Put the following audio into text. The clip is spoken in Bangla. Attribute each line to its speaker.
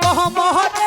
Speaker 1: কহ মহত